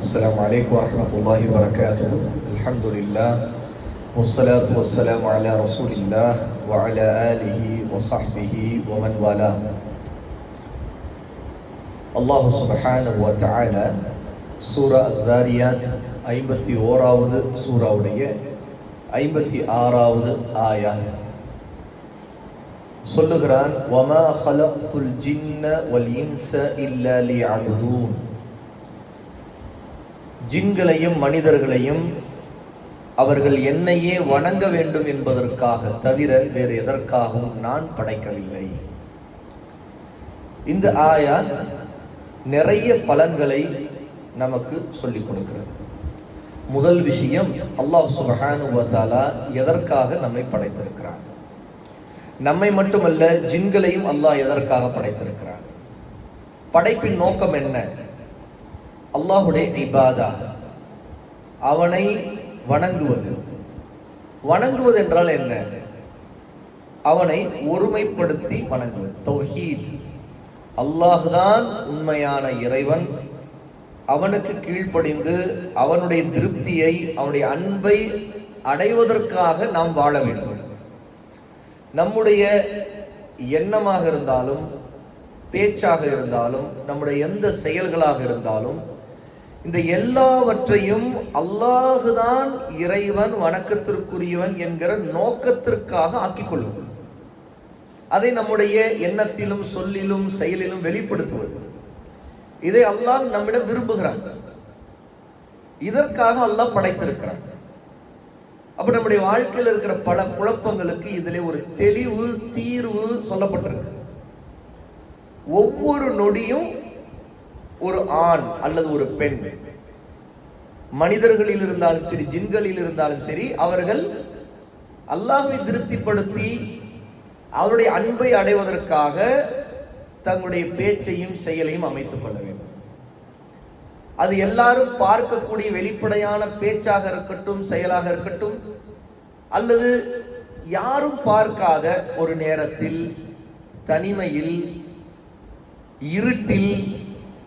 السلام عليكم ورحمة الله وبركاته الحمد لله والصلاة والسلام على رسول الله وعلى آله وصحبه ومن والاه அல்லாஹு சுபஹானஹு வ தஆலா சூரா அத்தாரியாத் ஐம்பத்தி ஓராவது சூறாவுடைய ஐம்பத்தி ஆறாவது ஆயா சொல்லுகிறான் வமா ஹலக்துல் ஜின்ன வல் இன்ச இல்லா லியஅபுதூன் ஜின்களையும் மனிதர்களையும் அவர்கள் என்னையே வணங்க வேண்டும் என்பதற்காக தவிர வேறு எதற்காகவும் நான் படைக்கவில்லை. இந்த ஆயா நிறைய பலன்களை நமக்கு சொல்லிக் கொடுக்கிறது. முதல் விஷயம் அல்லாஹ் சுபஹானுவத்தாலா எதற்காக நம்மை படைத்திருக்கிறான்? நம்மை மட்டுமல்ல ஜின்களையும் அல்லாஹ் எதற்காக படைத்திருக்கிறான்? படைப்பின் நோக்கம் என்ன? அல்லாஹுடைய இபாதா. அவனை வணங்குவது. வணங்குவது என்றால் என்ன? அவனை ஒருமைப்படுத்தி வணங்குவது. தௌஹீத். அல்லாஹுதான் உண்மையான இறைவன். அவனுக்கு கீழ்ப்படிந்து அவனுடைய திருப்தியை அவனுடைய அன்பை அடைவதற்காக நாம் வாழ வேண்டும். நம்முடைய எண்ணமாக இருந்தாலும் பேச்சாக இருந்தாலும் நம்முடைய எந்த செயல்களாக இருந்தாலும் இந்த எல்லாவற்றையும் அல்லாஹுதான் இறைவன் வணக்கத்திற்குரியவன் என்கிற நோக்கத்திற்காக ஆக்கிக் கொள்வது அதை நம்முடைய எண்ணத்திலும் சொல்லிலும் செயலிலும் வெளிப்படுத்துவது. இதை அல்லாஹ் நம்மிடம் விரும்புகிறான். இதற்காக அல்லாஹ் படைத்திருக்கிறான். அப்ப நம்முடைய வாழ்க்கையில் இருக்கிற பல குழப்பங்களுக்கு இதில் ஒரு தெளிவு தீர்வு சொல்லப்பட்டிருக்கு. ஒவ்வொரு நொடியும் ஒரு ஆண் அல்லது ஒரு பெண். மனிதர்களில் இருந்தாலும் சரி ஜின்களில் இருந்தாலும் சரி அவர்கள் அல்லாஹை திருப்திப்படுத்தி அவருடைய அன்பை அடைவதற்காக தங்களுடைய பேச்சையும் செயலையும் அமைத்துக் கொள்ள வேண்டும். அது எல்லாரும் பார்க்கக்கூடிய வெளிப்படையான பேச்சாக இருக்கட்டும் செயலாக இருக்கட்டும் அல்லது யாரும் பார்க்காத ஒரு நேரத்தில் தனிமையில் இருட்டில்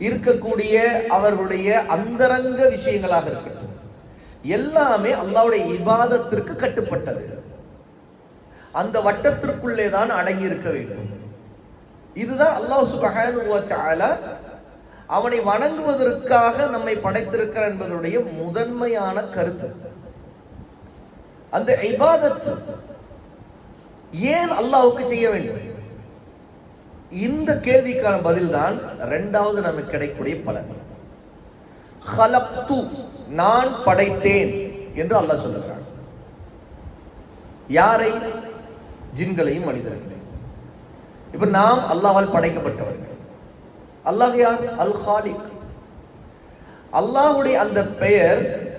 இருக்கக்கூடிய அவர்களுடைய அந்தரங்க விஷயங்களாக இருக்கட்டும். எல்லாமே அல்லாவுடைய இபாதத்திற்கு கட்டுப்பட்டது. அந்த வட்டத்திற்குள்ளே தான் அடங்கி இருக்க வேண்டும். இதுதான் அல்லாஹ் சுபஹானு அவனை வணங்குவதற்காக நம்மை படைத்திருக்கிறார் என்பதனுடைய முதன்மையான கருத்து. அந்த இபாதத் ஏன் அல்லாஹுக்கு செய்ய வேண்டும்? இந்த கேள்விக்கான பதில் தான் ரெண்டாவது நமக்கு கிடைக்கக்கூடிய பலன். ஹலப்து நான் படைத்தேன் என்று அல்லாஹ் சொல்லுகிறான். யாரை? ஜின்களையும் மனிதர்களையும். இப்ப நாம் அல்லாவால் படைக்கப்பட்டவர்கள். அல்லாஹ் யார்? அல் ஹாலிக் அல்லாஹுடைய அந்த பெயர்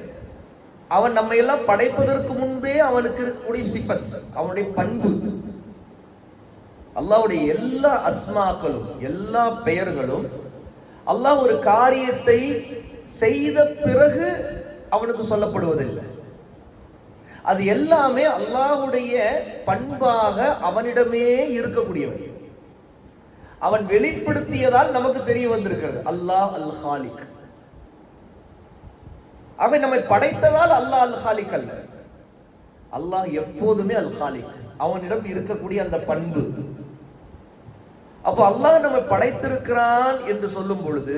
அவன் நம்ம எல்லாம் படைப்பதற்கு முன்பே அவனுக்கு இருக்கக்கூடிய சிபத் அவனுடைய பண்பு. அல்லாஹ்வுடைய எல்லா அஸ்மாக்களும் எல்லா பெயர்களும் அல்லாஹ் ஒரு காரியத்தை செய்த பிறகு அவனுக்கு சொல்லப்படுவதில்லை. அது எல்லாமே அல்லாஹுடைய பண்பாக அவனிடமே இருக்கக்கூடியவை. அவன் வெளிப்படுத்தியதால் நமக்கு தெரிய வந்திருக்கிறது. அல்லாஹ் அல் ஹாலிக் அவன் நம்மை படைத்ததால் அல்லாஹ் அல் ஹாலிக் அல்ல. அல்லாஹ் எப்போதுமே அல் ஹாலிக் அவனிடம் இருக்கக்கூடிய அந்த பண்பு. அப்போ அல்லாஹ் நம்மை படைத்திருக்கிறான் என்று சொல்லும் பொழுது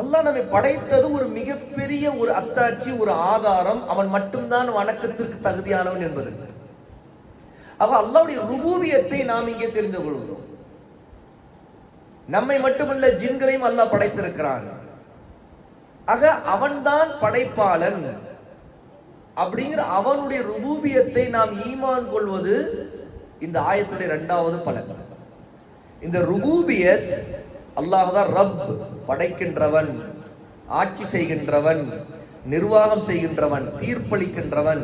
அல்லாஹ் நம்மை படைத்தது ஒரு மிகப்பெரிய ஒரு அத்தாட்சி ஒரு ஆதாரம். அவன் மட்டும்தான் வணக்கத்திற்கு தகுதியானவன் என்பதற்கு அவ அல்லாவுடைய ருபூவியத்தை நாம் இங்கே தெரிந்து கொள்கிறோம். நம்மை மட்டுமல்ல ஜின்களையும் அல்லாஹ் படைத்திருக்கிறான். ஆக அவன்தான் படைப்பாளன். அப்படிங்கிற அவனுடைய ருபூபியத்தை நாம் ஈமான் கொள்வது இந்த ஆயத்துடைய இரண்டாவது பலன். இந்த ருபூபியத் அல்லாஹ் தான் ரப் படைக்கின்றவன் ஆட்சி செய்கின்றவன் நிர்வாகம் செய்கின்றவன் தீர்ப்பளிக்கின்றவன்.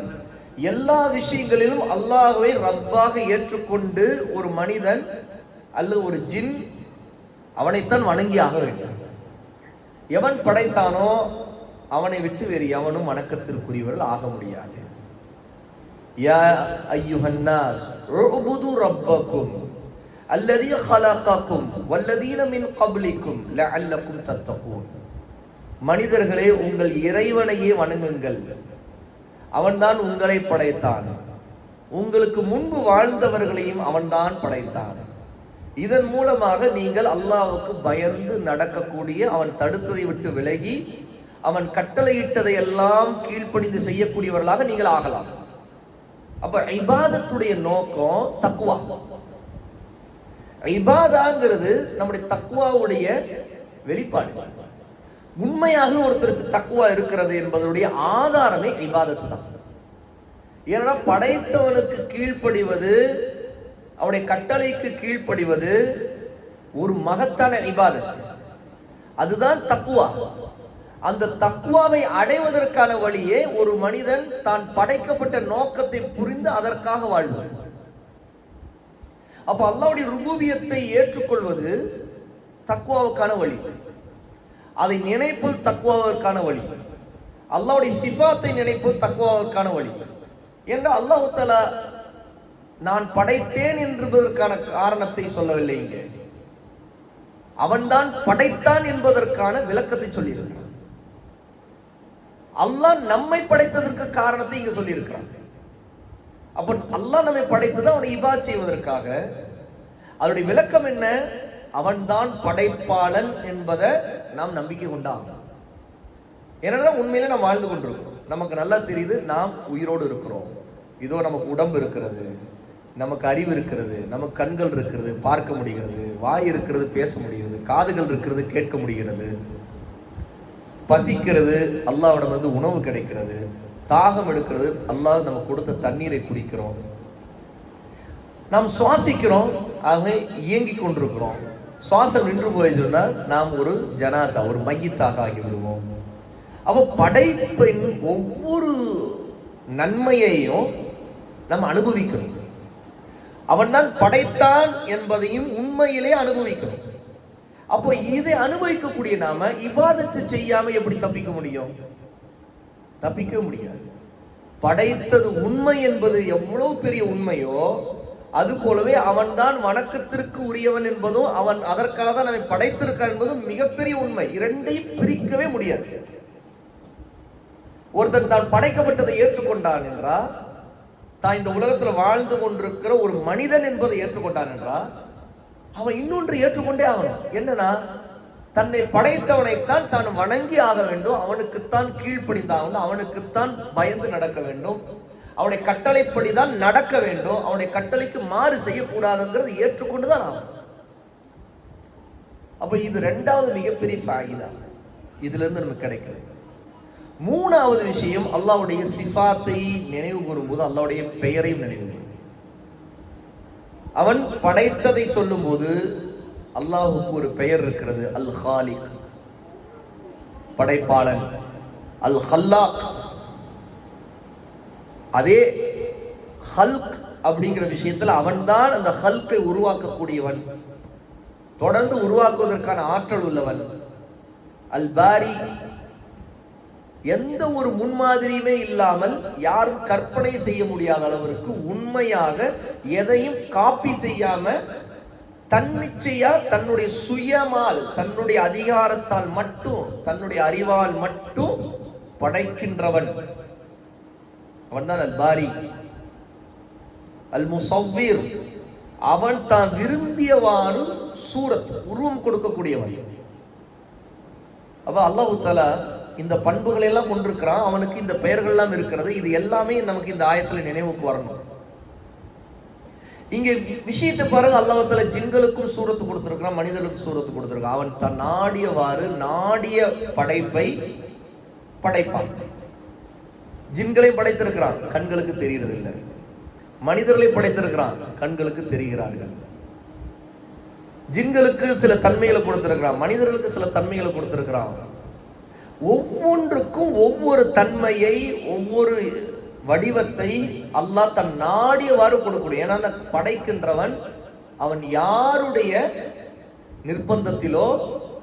எல்லா விஷயங்களிலும் அல்லாஹுவை ரப்பாக ஏற்றுக்கொண்டு ஒரு மனிதன் அல்லது ஒரு ஜின் அவனைத்தான் வணங்கி ஆக வேண்டும். எவன் படைத்தானோ அவனை விட்டு வேறு எவனும் வணக்கத்திற்குரியவர்கள் ஆக முடியாது. யா ஐயுஹன்னாஸ் உபுது ரப்பக்கும். அல்லதீ ஹலாக்காக்கும் வல்லதீன மின் கபலிக்கும் அல்லக்கும் தத்தக்கும் மனிதர்களே உங்கள் இறைவனையே வணங்குங்கள். அவன்தான் உங்களை படைத்தான். உங்களுக்கு முன்பு வாழ்ந்தவர்களையும் அவன்தான் படைத்தான். இதன் மூலமாக நீங்கள் அல்லாவுக்கு பயந்து நடக்கக்கூடிய அவன் தடுத்ததை விட்டு விலகி அவன் கட்டளையிட்டதை எல்லாம் கீழ்ப்படிந்து செய்யக்கூடியவர்களாக நீங்கள் ஆகலாம். அப்ப ஐபாதத்துடைய நோக்கம் தக்குவா? இபாதாங்கிறது நம்முடைய தக்குவாவுடைய வெளிப்பாடு. உண்மையாக ஒருத்தருக்கு தக்குவா இருக்கிறது என்பதனுடைய ஆதாரமே இபாதத்து தான். ஏன்னா படைத்தவனுக்கு கீழ்ப்படிவது அவனுடைய கட்டளைக்கு கீழ்ப்படிவது ஒரு மகத்தான இபாதத் அதுதான் தக்குவா அந்த தக்குவாவை அடைவதற்கான வழியே ஒரு மனிதன் தான் படைக்கப்பட்ட நோக்கத்தை புரிந்து அதற்காக வாழ்வார் அப்போ அல்லாவுடைய ருபூபியத்தை ஏற்றுக்கொள்வது தக்குவாவுக்கான வழி. அதை நினைப்பது தக்குவாவிற்கான வழி. அல்லாவுடைய சிஃபாத்தை நினைப்பது தக்குவாவிற்கான வழி. என்று அல்லாஹு தலா நான் படைத்தேன் என்பதற்கான காரணத்தை சொல்லவில்லை இங்கே. அவன்தான் படைத்தான் என்பதற்கான விளக்கத்தை சொல்லியிருக்கிறான். அல்லாஹ் நம்மை படைத்ததற்கு காரணத்தை இங்க சொல்லியிருக்கிறான். அப்ப அல்லாஹ் நம்மை படைத்தது அவனை இபா செய்வதற்காக. அதனுடைய விளக்கம் என்ன? அவன்தான் படைப்பாளன் என்பதை நாம் நம்பிக்கை கொண்டான் ஏன்னா உண்மையில நாம் வாழ்ந்து கொண்டிருக்கிறோம். நமக்கு நல்லா தெரியுது நாம் உயிரோடு இருக்கிறோம். இதோ நமக்கு உடம்பு இருக்கிறது நமக்கு அறிவு இருக்கிறது நமக்கு கண்கள் இருக்கிறது பார்க்க முடிகிறது வாய் இருக்கிறது பேச முடிகிறது காதுகள் இருக்கிறது கேட்க முடிகிறது. பசிக்கிறது அல்லாவிடம் வந்து உணவு கிடைக்கிறது. தாகம் எடுக்கிறது அல்லாஹ் நம்ம கொடுத்த தண்ணீரை குடிக்கிறோம். நாம் சுவாசிக்கிறோம் ஆகவே இயங்கி கொண்டிருக்கிறோம். சுவாசம் நின்று போய் சொன்னால் நாம் ஒரு ஜனாசா ஒரு மையத்தாக ஆகி விடுவோம் அப்போ படைப்பின் ஒவ்வொரு நன்மையையும் நம்ம அனுபவிக்கணும். அவன் தான் படைத்தான் என்பதையும் உண்மையிலே அனுபவிக்கணும். அப்போ இதை அனுபவிக்கக்கூடிய நாம இவாதத்தை செய்யாம எப்படி தப்பிக்க முடியும்? தப்பிக்க முடியாது. படைத்தது உண்மை என்பது எவ்வளவு பெரிய உண்மையோ அது போலவே அவன்தான் வணக்கத்திற்கு உரியவன் என்பதும் அவன் அதற்காக தான் நம்மை படைத்திருக்கான் என்பதும் மிகப்பெரிய உண்மை. இரண்டையும் பிரிக்கவே முடியாது. ஒருத்தன் தான் படைக்கப்பட்டதை ஏற்றுக்கொண்டான் என்றா தான் இந்த உலகத்துல வாழ்ந்து கொண்டிருக்கிற ஒரு மனிதன் என்பதை ஏற்றுக்கொண்டான் என்றா அவன் இன்னொன்று ஏற்றுக்கொண்டே ஆகணும். என்னன்னா தன்னை படைத்தவனைத்தான் தான் வணங்கி ஆக வேண்டும். அவனுக்குத்தான் கீழ்ப்படிந்தாகணும் அவனுக்குத்தான் பயந்து நடக்க வேண்டும். அவனுடைய கட்டளைப்படி தான் நடக்க வேண்டும். அவனுடைய கட்டளைக்கு மாறு செய்யக்கூடாதுங்கிறது ஏற்றுக்கொண்டு தான் ஆகும் அப்போ இது ரெண்டாவது மிகப்பெரிய ஃபாயிதா இதுல இருந்து நமக்கு கிடைக்கிறது மூணாவது விஷயம் அல்லாவுடைய சிஃபாத்தை நினைவு கூறும்போது அல்லாவுடைய பெயரையும் நினைவு அவன் படைத்ததை சொல்லும்போது அல்லாஹுக்கு ஒரு பெயர் இருக்கிறது அல் ஹாலிக் படைப்பாளன். அல் ஹல்லாக் அதே ஹல்க் அப்படிங்கிற விஷயத்துல அவன்தான் அந்த ஹல்கை உருவாக்கக்கூடியவன். தொடர்ந்து உருவாக்குவதற்கான ஆற்றல் உள்ளவன். அல் பாரி எந்த ஒரு முன்மாதிரியுமே இல்லாமல் யாரும் கற்பனை செய்ய முடியாத அளவிற்கு உண்மையாக எதையும் காப்பி செய்யாம தன்னிச்சையா தன்னுடைய சுயமால் தன்னுடைய அதிகாரத்தால் மட்டும் தன்னுடைய அறிவால் மட்டும் படைக்கின்றவன். அவன்தான் அல் பாரி அல் முசவ்வீர் அவன் தான் விரும்பியவாறு சூரத் உருவம் கொடுக்கக்கூடியவன். அப்ப அல்லாஹு தஆலா இந்த பண்புகளை எல்லாம் கொண்டிருக்கிறான். அவனுக்கு இந்த பெயர்கள் எல்லாம் இருக்கிறது. இது எல்லாமே நமக்கு இந்த ஆயத்துல நினைவுக்கு வரணும். இங்கே விஷயத்தை பாருங்க அல்லாஹால ஜின்களுக்கும் சூரத்து கொடுத்துருக்கிறான் மனிதனுக்கும் சூரத்து கொடுத்துருக்கான் அவன் தன் நாடியவாறு நாடிய படைப்பை படைப்பான். ஜின்களையும் படைத்திருக்கிறான் கண்களுக்கு தெரிகிறது இல்லை மனிதர்களை படைத்திருக்கிறான் கண்களுக்கு தெரிகிறார்கள். ஜின்களுக்கு சில தன்மைகளை கொடுத்திருக்கிறான் மனிதர்களுக்கு சில தன்மைகளை கொடுத்திருக்கிறான். ஒவ்வொன்றுக்கும் ஒவ்வொரு தன்மையை ஒவ்வொரு வடிவத்தை அல்லாஹ் தன் நாடியவாறு கொடுக்கக்கூடிய ஏன்னா அந்த படைக்கின்றவன் அவன் யாருடைய நிர்பந்தத்திலோ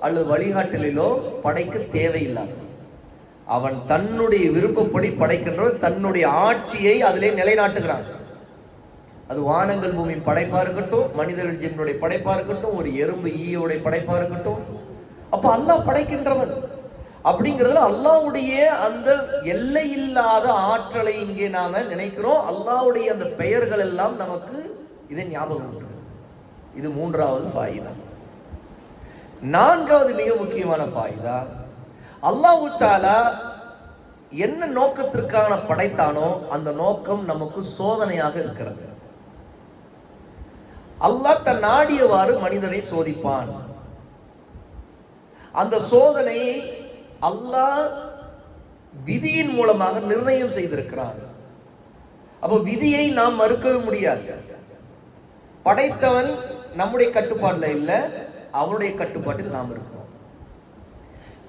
அல்லது வழிகாட்டலிலோ படைக்க தேவையில்லை அவன் தன்னுடைய விருப்பப்படி படைக்கின்றவன் தன்னுடைய ஆட்சியை அதிலே நிலைநாட்டுகிறான். அது வானங்கள் பூமியின் படைப்பா இருக்கட்டும் மனிதர்கள் ஜென்னுடைய படைப்பா இருக்கட்டும் ஒரு எறும்பு ஈயோடைய படைப்பா இருக்கட்டும். அப்போ அல்லாஹ் படைக்கின்றவன். அப்படிங்கிறதுல அல்லாவுடைய அந்த எல்லை இல்லாத ஆற்றலை இங்கே நாம நினைக்கிறோம். அல்லாவுடைய அந்த பெயர்கள் எல்லாம் நமக்கு இதை ஞாபகம் உண்டு. இது மூன்றாவது ஃபாயிதா. நான்காவது மிக முக்கியமான ஃபாயிதா அல்லாஹு தாலா என்ன நோக்கத்திற்கான படைத்தானோ அந்த நோக்கம் நமக்கு சோதனையாக இருக்கிறது. அல்லாஹ் தன் நாடியவாறு மனிதனை சோதிப்பான். அந்த சோதனையை அல்லாஹ் விதியின் மூலமாக நிர்ணயம் செய்திருக்கிறான். அப்போ விதியை நாம் மறுக்கவே முடியாது. படைத்தவன் நம்முடைய கட்டுப்பாட்டில் இல்லை அவனுடைய கட்டுப்பாட்டில் நாம் இருக்கிறோம்.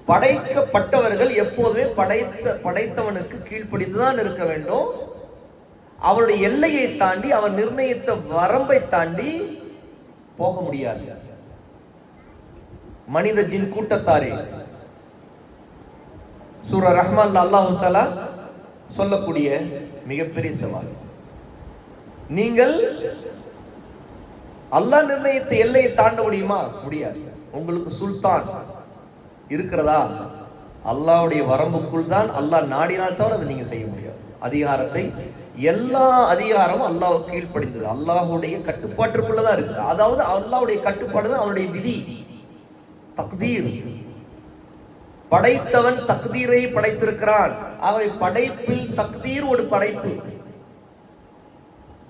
படைக்கப்பட்டவர்கள் எப்போதுமே படைத்த படைத்தவனுக்கு கீழ்ப்படிந்துதான் இருக்க வேண்டும். அவருடைய எல்லையை தாண்டி அவன் நிர்ணயித்த வரம்பை தாண்டி போக முடியாது. மனித ஜின் கூட்டத்தாரே சூர ரஹ்மான் அல்லாஹு தலா சொல்லக்கூடிய மிகப்பெரிய சவால். நீங்கள் அல்லாஹ் நிர்ணயித்த எல்லையை தாண்ட முடியுமா? முடியாது. உங்களுக்கு சுல்தான் இருக்கிறதா? அல்லாஹ்வுடைய வரம்புக்குள் தான் அல்லாஹ் நாடினால் தவிர அதை நீங்க செய்ய முடியாது. அதிகாரத்தை எல்லா அதிகாரமும் அல்லாஹ் கீழ்ப்படிந்தது. அல்லாஹுடைய கட்டுப்பாட்டிற்குள்ளதான் இருக்குது. அதாவது அல்லாஹ்வுடைய கட்டுப்பாடு தான் அவனுடைய விதி. தக்தீர். படைத்தவன் தக்தீரை படைத்திருக்கிறான். ஆகவே படைப்பில் தக்தீர் ஒரு படைப்பு.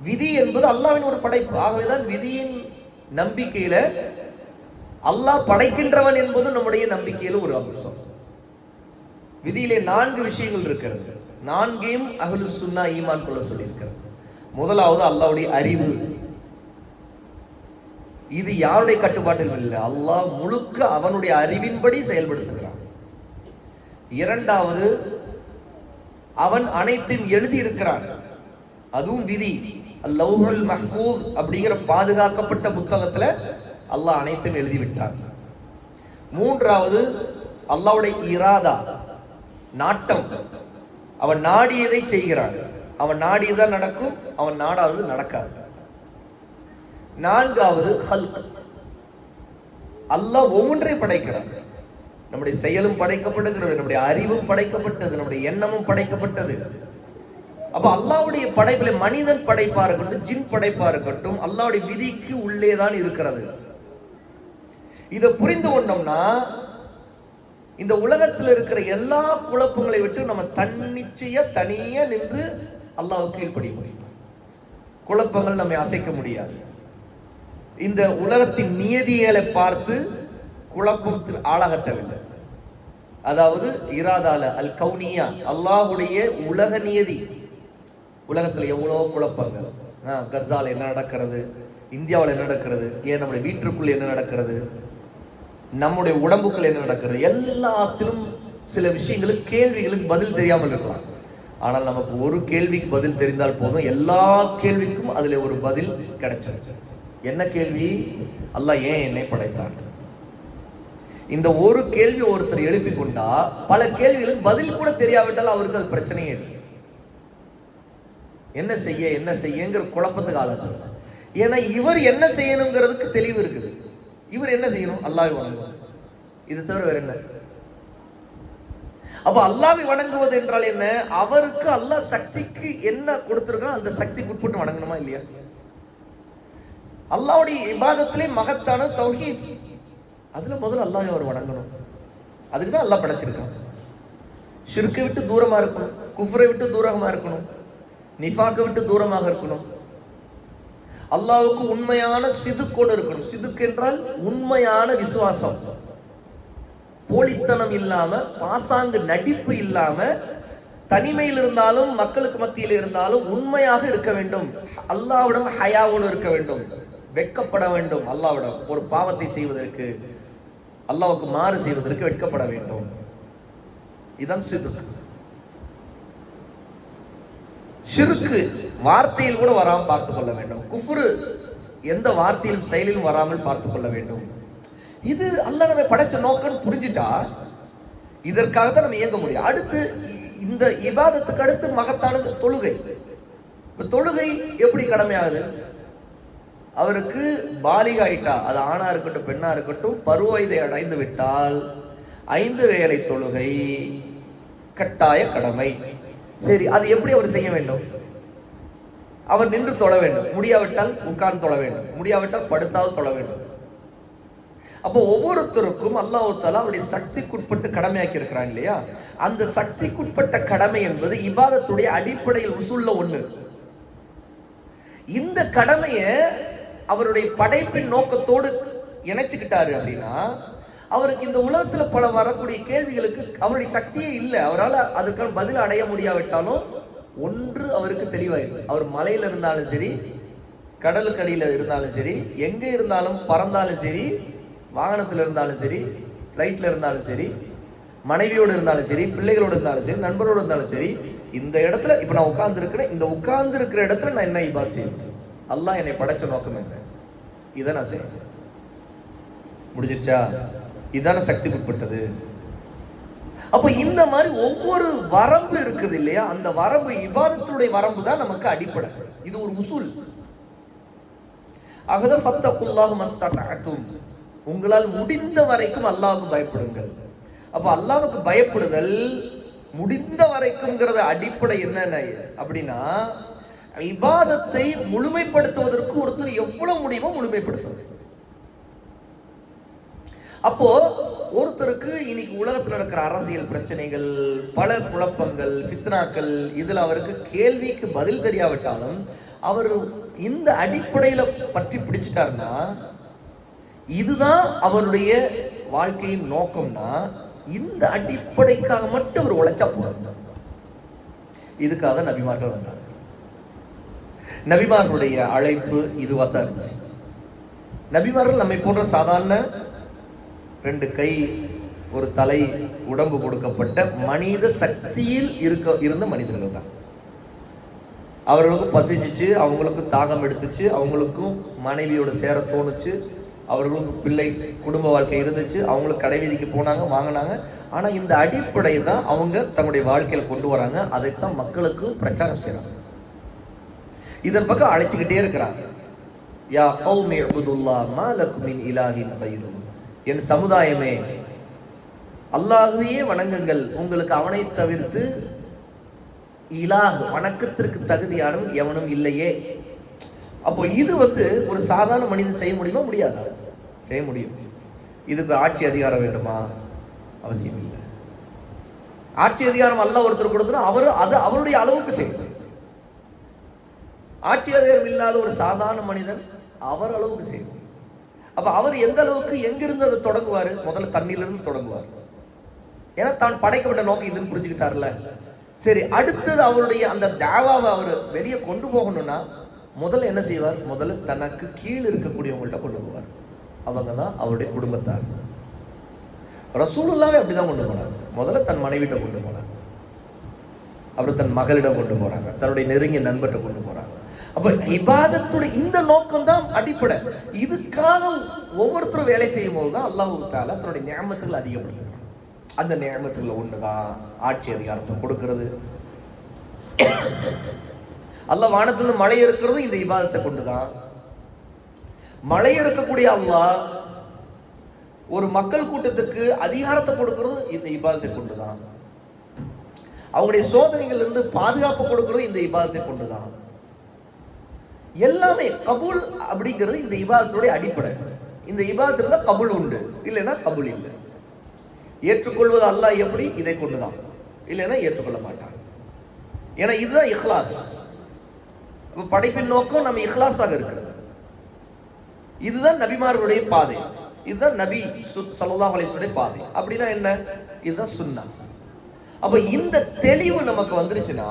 விதி என்பது அல்லாவின் ஒரு படைப்பு. ஆகவேதான் விதியின் நம்பிக்கையில அல்லாஹ் படைக்கின்றவன் என்பது நம்முடைய நம்பிக்கையில ஒரு அம்சம். விதியிலே நான்கு விஷயங்கள் இருக்கிறது. நான்கையும் அகலு சுன்னா ஈமான் கொள்ள சொல்லியிருக்கிறது. முதலாவது அல்லாஹ்வுடைய அறிவு. இது யாருடைய கட்டுப்பாட்டில் இல்லை. அல்லாஹ் முழுக்க அவனுடைய அறிவின்படி செயல்படுத்துகிறான். இரண்டாவது அவன் அனைத்தையும் எழுதி இருக்கிறான் அதுவும் விதி. லவ்ஹுல் மஹ்பூத் அப்படிங்கிற பாதுகாக்கப்பட்ட புத்தகத்துல அல்லாஹ் அனைத்தையும் எழுதி விட்டான் மூன்றாவது அல்லாவுடைய இராதா நாட்டம். அவன் நாடியதை செய்கிறான். அவன் நாடியதான் நடக்கும் அவன் நாடாதது நடக்காது. நான்காவது ஹல்க். அல்லாஹ் ஒவ்வொன்றையும் படைக்கிறான். நம்முடைய செயலும் படைக்கப்படுகிறது நம்முடைய அறிவும் படைக்கப்பட்டது நம்முடைய எண்ணமும் படைக்கப்பட்டது. அப்ப அல்லாவுடைய படைப்பில மனிதன் படைப்பா இருக்கட்டும் ஜின் படைப்பா இருக்கட்டும் அல்லாவுடைய விதிக்கு உள்ளே தான் இருக்கிறது. இதை புரிந்து கொண்டோம்னா இந்த உலகத்தில் இருக்கிற எல்லா குழப்பங்களை விட்டு நம்ம தன்னிச்சையா தனியா நின்று அல்லாவுக்கு கீழ்படி முடியும். குழப்பங்கள் நம்மை அசைக்க முடியாது. இந்த உலகத்தின் நியதிகளை பார்த்து குழப்பத்தில் ஆளாக தேவையில்லை அதாவது இராதால அல் கவுனியா அல்லாஹுடைய உலக நியதி. உலகத்தில் எவ்வளோ குழப்பங்கள். ஆ, கசால என்ன நடக்கிறது? இந்தியாவில் என்ன நடக்கிறது? ஏன் நம்முடைய வீட்டிற்குள் என்ன நடக்கிறது? நம்முடைய உடம்புக்குள் என்ன நடக்கிறது? எல்லாத்திலும் சில விஷயங்களுக்கு கேள்விகளுக்கு பதில் தெரியாமல் இருக்கலாம். ஆனால் நமக்கு ஒரு கேள்விக்கு பதில் தெரிந்தால் போதும். எல்லா கேள்விக்கும் அதில் ஒரு பதில் கிடைச்சிருக்கு என்ன கேள்வி? அல்லாஹ் ஏன் என்னை படைத்தான்? இந்த ஒரு கேள்வி ஒருத்தர் எழுப்பி கொண்டா பல கேள்விகளுக்கு பதில் கூட தெரியாவிட்டால் அவருக்கு அது பிரச்சனையே இல்லை. என்ன செய்ய என்ன செய்யங்கிற குழப்பத்துக்கு ஆளாது ஏன்னா இவர் என்ன செய்யணுங்கிறதுக்கு தெளிவு இருக்குது. இவர் என்ன செய்யணும்? அல்லாவை வணங்கணும் இது தவிர வேற என்ன? அப்ப அல்லாவை வணங்குவது என்றால் என்ன? அவருக்கு அல்லாஹ் சக்திக்கு என்ன கொடுத்துருக்கோ அந்த சக்திக்கு உட்பட்டு வணங்கணுமா இல்லையா? அல்லாஹ்வுடைய விவாதத்திலே மகத்தான தௌஹீத். அதுல முதல்ல அல்லாஹ் அவர் வணங்கணும். அதுக்கு தான் அல்லாஹ் படைச்சிருக்கான். ஷிர்க்கை விட்டு தூரமா இருக்கணும் குஃப்ரை விட்டு தூரமா இருக்கணும் நிஃபாக்கை விட்டு தூரமாக இருக்கணும். அல்லாவுக்கு உண்மையான சிதுக்கோடு இருக்கணும். சிதுக்கு என்றால் உண்மையான விசுவாசம். போலித்தனம் இல்லாம பாசாங்கு நடிப்பு இல்லாம தனிமையில் இருந்தாலும் மக்களுக்கு மத்தியில் இருந்தாலும் உண்மையாக இருக்க வேண்டும். அல்லாவிடம் ஹயாவோடு இருக்க வேண்டும். வெட்கப்பட வேண்டும் அல்லாவிடம் ஒரு பாவத்தை செய்வதற்கு அல்லாவுக்கு மாறு செய்வதற்கு வெட்கப்பட வேண்டும். இதான் சிதுக்கு சிறுக்கு வார்த்தையில் கூட வராமல் பார்த்து கொள்ள வேண்டும். குஃபுரு எந்த வார்த்தையிலும் செயலிலும் வராமல் பார்த்து கொள்ள வேண்டும். இது அல்ல நம்ம படைச்ச நோக்கம் புரிஞ்சிட்டா இதற்காக தான் நம்ம இயங்க முடியும். அடுத்து இந்த இபாதத்துக்கு அடுத்து மகத்தானது தொழுகை. இப்போ தொழுகை எப்படி கடமையாகுது? அவருக்கு பாலிகாயிட்டா அது ஆணாக இருக்கட்டும் பெண்ணா இருக்கட்டும் பருவ வயதை அடைந்து விட்டால் ஐந்து வேலை தொழுகை கட்டாய கடமை. சரி அது எப்படி அவர் செய்ய வேண்டும்? அவர் நின்று தொழ வேண்டும். முடியாவிட்டால் உட்கார்ந்து தொழ வேண்டும். முடியாவிட்டால் படுத்தாவது தொழ வேண்டும். அப்போ ஒவ்வொருத்தருக்கும் அல்லாஹால அவருடைய சக்திக்குட்பட்டு கடமையாக்கி இருக்கிறான் இல்லையா? அந்த சக்திக்குட்பட்ட கடமை என்பது இபாதத்துடைய அடிப்படையில் உசுள்ள ஒன்று இந்த கடமையை அவருடைய படைப்பின் நோக்கத்தோடு இணைச்சுக்கிட்டாரு அப்படின்னா அவருக்கு இந்த உலகத்துல பல வரக்கூடிய கேள்விகளுக்கு அவருடைய சக்தியே இல்லை. அவரால் அதற்கான பதில் அடைய முடியாவிட்டாலும் ஒன்று அவருக்கு தெளிவாயிருச்சு. அவர் மலையில இருந்தாலும் சரி கடலுக்கு அடியில் இருந்தாலும் சரி எங்கே இருந்தாலும் பறந்தாலும் சரி வாகனத்தில் இருந்தாலும் சரி ஃப்ளைட்டில் இருந்தாலும் சரி மனைவியோடு இருந்தாலும் சரி பிள்ளைகளோடு இருந்தாலும் சரி நண்பரோடு இருந்தாலும் சரி இந்த இடத்துல இப்போ நான் உட்கார்ந்துருக்கிறேன். இந்த உட்கார்ந்துருக்கிற இடத்துல நான் என்ன இபாத் செய்யணும் அல்லாஹ் என்னை படைச்ச நோக்கம் என்ன? இதை நான் செய்யணும் முடிஞ்சிருச்சா? இதான சக்திக்கு உட்பட்டது அப்போ இந்த மாதிரி ஒவ்வொரு வரம்பு இருக்குது இல்லையா? அந்த வரம்பு இபாதத்தினுடைய வரம்பு தான் நமக்கு அடிப்படை. இது ஒரு உசூல். ஆகதான் பத்தக்குல்லாஹ் மஸ்தகும் உங்களால் முடிந்த வரைக்கும் அல்லாஹ்வுக்கு பயப்படுங்கள். அப்ப அல்லாஹுக்கு பயப்படுதல் முடிந்த வரைக்கும்ங்கிறத அடிப்படை என்னென்ன? அப்படின்னா இபாதத்தை முழுமைப்படுத்துவதற்கு ஒருத்தர் எவ்வளவு முடியுமோ முழுமைப்படுத்துவது அப்போ ஒருத்தருக்கு இன்னைக்கு உலகத்தில் நடக்கிற அரசியல் பிரச்சனைகள் பல குழப்பங்கள் ஃபித்னாக்கள் இதில் அவருக்கு கேள்விக்கு பதில் தெரியாவிட்டாலும் அவர் இந்த அடிப்படையில் பற்றி பிடிச்சிட்டாருன்னா இதுதான் அவருடைய வாழ்க்கையின் நோக்கம்னா இந்த அடிப்படைக்காக மட்டும் அவர் உழைச்சா போகிறார் இதுக்காக நபிமார்கள் வந்தாங்க. நபிமார்களுடைய அழைப்பு இதுவாக தான் இருந்துச்சு. நபிமார்கள் நம்மை போன்ற சாதாரண ரெண்டு கை ஒரு தலை உடம்பு கொடுக்கப்பட்ட மனித சக்தியில் இருக்க இருந்த மனிதர்கள் தான். அவர்களுக்கும் பசிச்சிச்சு அவங்களுக்கும் தாகம் எடுத்துச்சு அவங்களுக்கும் மனைவியோட சேர தோணுச்சு அவர்களுக்கும் பிள்ளை குடும்ப வாழ்க்கை இருந்துச்சு அவங்களுக்கு கடை வீதிக்கு போனாங்க வாங்கினாங்க. ஆனால் இந்த அடிப்படை தான் அவங்க தங்களுடைய வாழ்க்கையில் கொண்டு வராங்க. அதைத்தான் மக்களுக்கு பிரச்சாரம் செய்கிறாங்க இதன் பக்கம் அழைச்சிக்கிட்டே இருக்கிறாங்க யா கௌமி அபுதுல்லா மாலக்கும் இலாகின் இலாஹின் என் சமுதாயமே அல்லாஹுவையே வணங்குங்கள். உங்களுக்கு அவனை தவிர்த்து இலாஹ் வணக்கத்திற்கு தகுதியானவன் எவனும் இல்லையே. அப்போ இது வந்து ஒரு சாதாரண மனிதன் செய்ய முடியுமா? முடியாதா? செய்ய முடியும். இதுக்கு ஆட்சி அதிகாரம் வேண்டுமா? அவசியம் இல்லை. ஆட்சி அதிகாரம் அல்ல ஒருத்தர் கொடுத்தா அவர் அது அவருடைய அளவுக்கு செய்யும் ஆட்சியாளர் இல்லாத ஒரு சாதாரண மனிதன் அவர் அளவுக்கு செய்யும் அப்போ அவர் எந்த அளவுக்கு எங்கிருந்து அதை தொடங்குவார்? முதல்ல தண்ணியிலிருந்து தொடங்குவார். ஏன்னா தான் படைக்கப்பட்ட நோக்கம் இதுன்னு புரிஞ்சுக்கிட்டார்ல. சரி அடுத்தது அவருடைய அந்த தேவாவை அவர் வெளியே கொண்டு போகணும்னா முதல்ல என்ன செய்வார்? முதல்ல தனக்கு கீழே இருக்கக்கூடியவங்கள்ட்ட கொண்டு போவார். அவங்க தான் அவருடைய குடும்பத்தார். ரசூலுல்லாவே அப்படிதான் கொண்டு போனார். முதல்ல தன் மனைவிட்ட கொண்டு போனார். அப்புறம் தன் மகளிடம் கொண்டு போகிறாங்க தன்னுடைய நெருங்கிய நண்பர்கிட்ட கொண்டு போகிறாங்க அப்போ இபாதத்துடைய இந்த நோக்கம் தான் அடிப்படை. இதுக்காக ஒவ்வொருத்தரும் வேலை செய்யும் போது தான் அல்லாஹு தாலா தன்னுடைய நியமத்துகள் அதிகப்படுத்துகிறான் அந்த நியமத்துகளை தான் ஆட்சி அதிகாரத்தை கொடுக்கறது. அல்ல வானத்துல மழை இருக்கிறதும் இந்த இபாதத்தை கொண்டுதான். மழை இருக்கக்கூடிய அல்லாஹ் ஒரு மக்கள் கூட்டத்துக்கு அதிகாரத்தை கொடுக்கறது இந்த இபாதத்தை கொண்டுதான். அவங்களுடைய சோதனைகள் இருந்து பாதுகாப்பு கொடுக்கறதும் இந்த இபாதத்தை கொண்டுதான். எல்லாமே கபூல் அப்படிங்கிறது இந்த இபாதத்துடைய அடிப்படை. இந்த இபாதத்தில் தான் கபுல் உண்டு. இல்லைன்னா கபுல் இல்லை. ஏற்றுக்கொள்வது அல்லாஹ் எப்படி? இதை கொண்டு தான் இல்லைன்னா ஏற்றுக்கொள்ள மாட்டான். ஏன்னா இதுதான் இஹ்லாஸ். இப்போ படைப்பின் நோக்கம் நம்ம இஹ்லாஸாக இருக்கிறது. இதுதான் நபிமார்களுடைய பாதை. இதுதான் நபி சல்லல்லாஹு அலைஹி வஸல்லம் பாதை. அப்படின்னா என்ன? இதுதான் சுன்னா. அப்போ இந்த தெளிவு நமக்கு வந்துருச்சுன்னா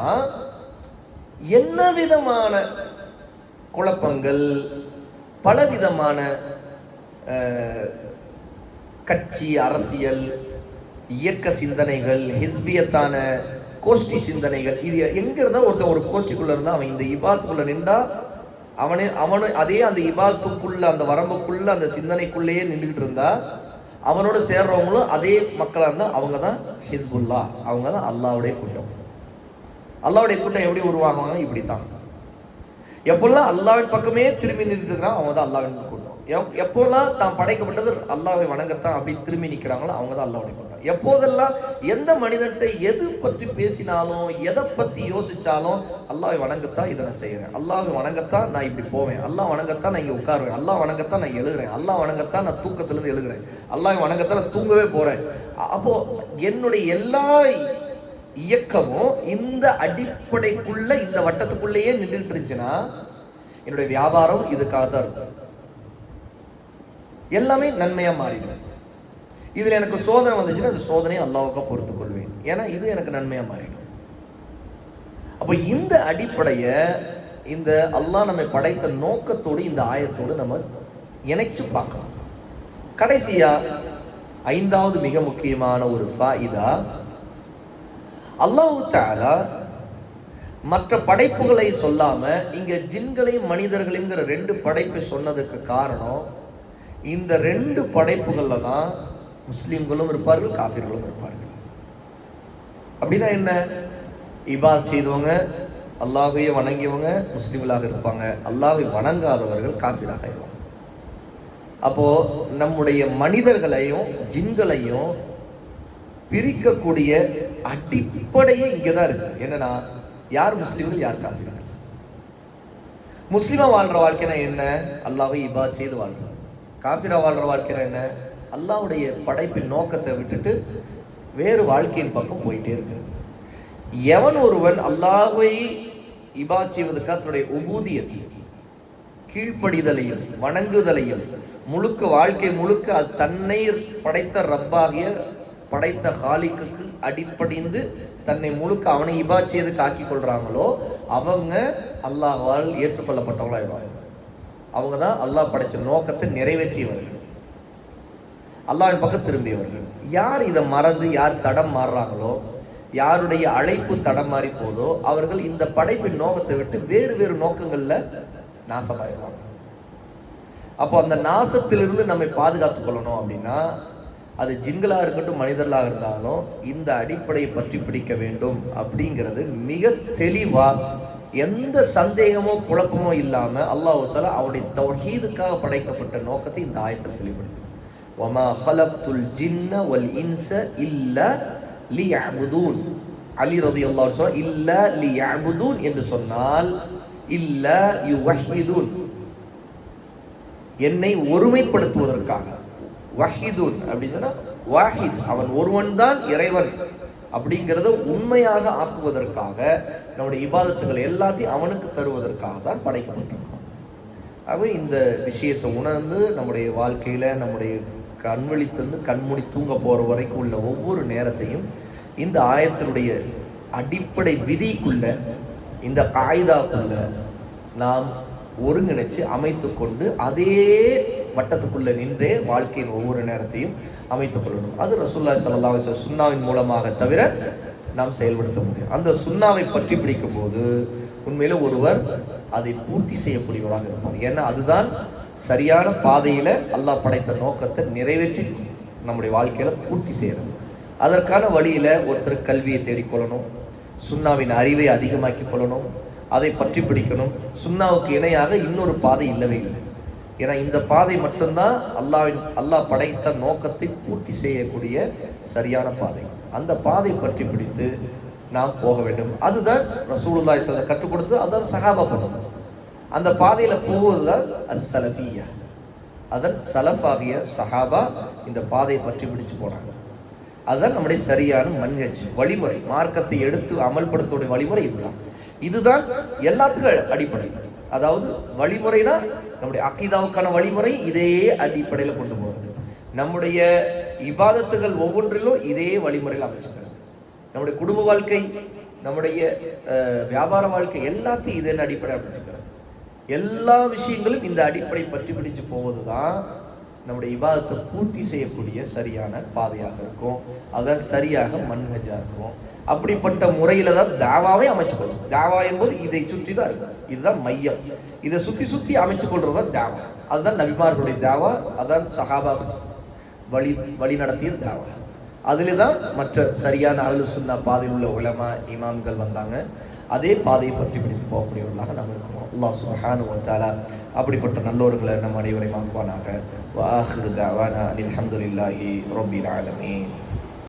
என்ன விதமான குழப்பங்கள் பலவிதமான கட்சி அரசியல் இயக்க சிந்தனைகள் ஹிஸ்பியத்தான கோஷ்டி சிந்தனைகள் இது எங்கே இருந்தால் ஒருத்தன் ஒரு கோஷ்டிக்குள்ளே இருந்தால் அவன் இந்த இபாத்துக்குள்ளே நின்றா அவனே அவனு அதே அந்த இபாத்துக்குள்ள அந்த வரம்புக்குள்ள அந்த சிந்தனைக்குள்ளேயே நின்றுக்கிட்டு இருந்தா அவனோட சேர்றவங்களும் அதே மக்களாக இருந்தால் அவங்க தான் ஹிஸ்புல்லா அவங்க தான் அல்லாவுடைய கூட்டம். அல்லாவுடைய கூட்டம் எப்படி உருவாகுவாங்க இப்படி தான் எப்பெல்லாம் அல்லாவின் பக்கமே திரும்பி நின்றுக்கிறான் அவங்க தான் அல்லாவின் கூட்டம். எப்போல்லாம் தான் படைக்கப்பட்டது அல்லாவை வணங்கத்தான் அப்படின்னு திரும்பி நிற்கிறாங்களோ அவங்க தான் அல்லாவுடைய கூட்டம். எப்போதெல்லாம் எந்த மனிதன்ட்ட எது பற்றி பேசினாலும் எதை பற்றி யோசிச்சாலும் அல்லாவை வணங்கத்தான் இதை நான் செய்கிறேன் அல்லாவை வணங்கத்தான் நான் இப்படி போவேன். அல்லாஹ் வணங்கத்தான் நான் இங்கே உட்காருவேன். அல்லாஹ் வணங்கத்தான் நான் எழுதுறேன். அல்லாஹ் வணங்கத்தான் நான் தூக்கத்துலேருந்து எழுதுறேன். அல்லாஹ் வணங்கத்தான் நான் தூங்கவே போகிறேன் அப்போது என்னுடைய எல்லா இயக்கமும் இந்த அடிப்படைக்குள்ள இந்த வட்டத்துக்குள்ளேயே நின்றுட்டு இருந்துச்சுன்னா என்னுடைய வியாபாரம் இதுக்காக தான் இருக்கும். எல்லாமே நன்மையா மாறிடும். இதுல எனக்கு சோதனை வந்துச்சுன்னா அந்த சோதனையை அல்லாவுக்கா பொறுத்து கொள்வேன். ஏன்னா இது எனக்கு நன்மையா மாறிடும். அப்போ இந்த அடிப்படைய இந்த அல்லாஹ் நம்மை படைத்த நோக்கத்தோடு இந்த ஆயத்தோடு நம்ம இணைச்சு பார்க்கணும். கடைசியா ஐந்தாவது மிக முக்கியமான ஒரு ஃபாயிதா அல்லாஹு தாலா மற்ற படைப்புகளை சொல்லாமல் இங்கே ஜின்களையும் மனிதர்களையும்ங்கிற ரெண்டு படைப்பை சொன்னதுக்கு காரணம் இந்த ரெண்டு படைப்புகளில் தான் முஸ்லீம்களும் இருப்பார்கள் காபிர்களும் இருப்பார்கள். அப்படின்னா என்ன? இபாத் செய்தவங்க அல்லாஹையே வணங்கியவங்க முஸ்லீம்களாக இருப்பாங்க. அல்லாஹை வணங்காதவர்கள் காபிராக இருப்பாங்க அப்போ நம்முடைய மனிதர்களையும் ஜின்களையும் பிரிக்கக்கூடிய அடிப்படையே இங்கே தான் இருக்கு. என்னன்னா யார் முஸ்லீம்கள் யார் காப்பீர்கள் முஸ்லீமாக வாழ்ற வாழ்க்கைனா என்ன? அல்லாவை இபா செய்து வாழ்றது காஃபிரா வாழ்ற வாழ்க்கைனா என்ன? அல்லாஹ்வுடைய படைப்பின் நோக்கத்தை விட்டுட்டு வேறு வாழ்க்கையின் பக்கம் போயிட்டே இருக்கு. எவன் ஒருவன் அல்லாஹை இபா செய்வதற்காக தன்னுடைய உபூதியத் கீழ்ப்படிதலையும் வணங்குதலையும் முழுக்க வாழ்க்கை முழுக்க அது தன்னை படைத்த ரப்பாகிய படைத்த ஹாலிக்கு அடிப்படைந்து தன்னை முழுக்க அவனை இபா செய்து காக்கி கொள்றாங்களோ அவங்க அல்லாஹ்வால் ஏற்றுக்கொள்ளப்பட்டவங்களாயிடுவாங்க அவங்க தான் அல்லாஹ் படைச்ச நோக்கத்தை நிறைவேற்றியவர்கள். அல்லாவின் பக்கம் திரும்பியவர்கள். யார் இதை மறந்து யார் தடம் மாறுறாங்களோ யாருடைய அழைப்பு தடம் மாறி போதோ அவர்கள் இந்த படைப்பின் நோக்கத்தை விட்டு வேறு வேறு நோக்கங்களில் நாசமாயிடுவாங்க. அப்போ அந்த நாசத்திலிருந்து நம்மை பாதுகாத்துக் கொள்ளணும் அப்படின்னா அது ஜிங்களாக இருக்கட்டும் மனிதர்களாக இருந்தாலும் இந்த அடிப்படையை பற்றி பிடிக்க வேண்டும் அப்படிங்கிறது மிக தெளிவாக எந்த சந்தேகமோ குழப்பமோ இல்லாமல் அல்லாஹ் தாலா அவருடைய தௌஹீதுக்காக படைக்கப்பட்ட நோக்கத்தை இந்த ஆயத்தில் தெளிவுபடுத்து ஒமா ஹலப்துல் ஜின்ன வல் இன்ச இல்ல லியஅபுதூன். அலி ரதி அன்ஹு சொல்றார் இல்ல லியஅபுதூன் என்று சொன்னால் இல்ல யுவஹிதுன். என்னை ஒருமைப்படுத்துவதற்காக. வஹிதுன் அப்படின்னு சொன்னால் வாஹித் அவன் ஒருவன் தான் இறைவன் அப்படிங்கிறத உண்மையாக ஆக்குவதற்காக நம்முடைய இபாதத்துகள் எல்லாத்தையும் அவனுக்கு தருவதற்காக தான் படைக்கப்பட்டிருக்கோம். ஆகவே இந்த விஷயத்தை உணர்ந்து நம்முடைய வாழ்க்கையில் நம்முடைய கண்வழித்திருந்து கண்மூடி தூங்க போகிற வரைக்கும் உள்ள ஒவ்வொரு நேரத்தையும் இந்த ஆயத்தினுடைய அடிப்படை விதிக்குள்ள இந்த காய்தாக்குள்ள நாம் ஒருங்கிணைச்சு அமைத்து கொண்டு அதே வட்டத்துக்குள்ளே நின்றே வாழ்க்கையின் ஒவ்வொரு நேரத்தையும் அமைத்துக் கொள்ளணும். அது ரசூல்லா சல்லாஹ் சுண்ணாவின் சுன்னாவின் மூலமாக தவிர நாம் செயல்படுத்த முடியும் அந்த சுன்னாவை பற்றி பிடிக்கும் போது உண்மையில் ஒருவர் அதை பூர்த்தி செய்யக்கூடியவராக இருப்பார். ஏன்னா அதுதான் சரியான பாதையில் அல்லாஹ் படைத்த நோக்கத்தை நிறைவேற்றி நம்முடைய வாழ்க்கையில் பூர்த்தி செய்கிறது அதற்கான வழியில் ஒருத்தர் கல்வியை தேடிக்கொள்ளணும் சுண்ணாவின் அறிவை அதிகமாக்கி கொள்ளணும் அதை பற்றி பிடிக்கணும். சுண்ணாவுக்கு இணையாக இன்னொரு பாதை இல்லவே இல்லை. ஏன்னா இந்த பாதை மட்டும்தான் அல்லாவின் அல்லாஹ் படைத்த நோக்கத்தை பூர்த்தி செய்யக்கூடிய சரியான பாதை. அந்த பாதை பற்றி பிடித்து நாம் போக வேண்டும். அதுதான் ரசூலுல்லாய் ஸல்லல்லாஹு கற்றுக் கொடுத்து அதான் சஹாபா பண்ணணும் அந்த பாதையில போவதுதான் அஸ்ஸலஃபியா அதன் சலஃபாகிய சஹாபா இந்த பாதையை பற்றி பிடிச்சு போனாங்க. அதுதான் நம்முடைய சரியான மன்ஹஜ் வழிமுறை மார்க்கத்தை எடுத்து அமல்படுத்தக்கூடிய வழிமுறை இதுதான். இதுதான் எல்லாத்துக்கும் அடிப்படை. அதாவது வழிமுறைனா நம்முடைய அக்கீதாவுக்கான வழிமுறை இதே அடிப்படையில் கொண்டு போகிறது நம்முடைய இபாதத்துகள் ஒவ்வொன்றிலும் இதே வழிமுறையில் அமைச்சுக்கிறது. நம்முடைய குடும்ப வாழ்க்கை நம்முடைய வியாபார வாழ்க்கை எல்லாத்தையும் இதன் அடிப்படை அமைச்சுக்கிறது. எல்லா விஷயங்களும் இந்த அடிப்படை பற்றி பிடிச்சு போவது தான் நம்முடைய இபாதத்தை பூர்த்தி செய்யக்கூடிய சரியான பாதையாக இருக்கும். அதான் சரியாக மன்ஹஜா இருக்கும். அப்படிப்பட்ட முறையில தான் தாவாவே அமைச்சு கொள்ளும் தாவா என்பது இதை சுற்றி தான் இருக்கும் இதுதான் மையம். இதை சுத்தி சுத்தி அமைச்சு கொள்றது தான் தாவா. அதுதான் நபிமார்களுடைய தாவா அதான் சஹாபா வழி வழி நடத்திய தாவா. அதில் தான் மற்ற சரியான அகலு சுன்னா பாதையில் உள்ள உலமா இமாம்கள் வந்தாங்க. அதே பாதையை பற்றி பிடித்து போகக்கூடியவர்களாக நம்ம இருக்கிறோம். அல்லா சுப்ஹானஹு வந்தாலா அப்படிப்பட்ட நல்லோர்களை நம் அனைவரையும் ஆக்குவானாக. வாஹிரு தாவானா அல்ஹம்துலில்லாஹி ரப்பில் ஆலமீன்.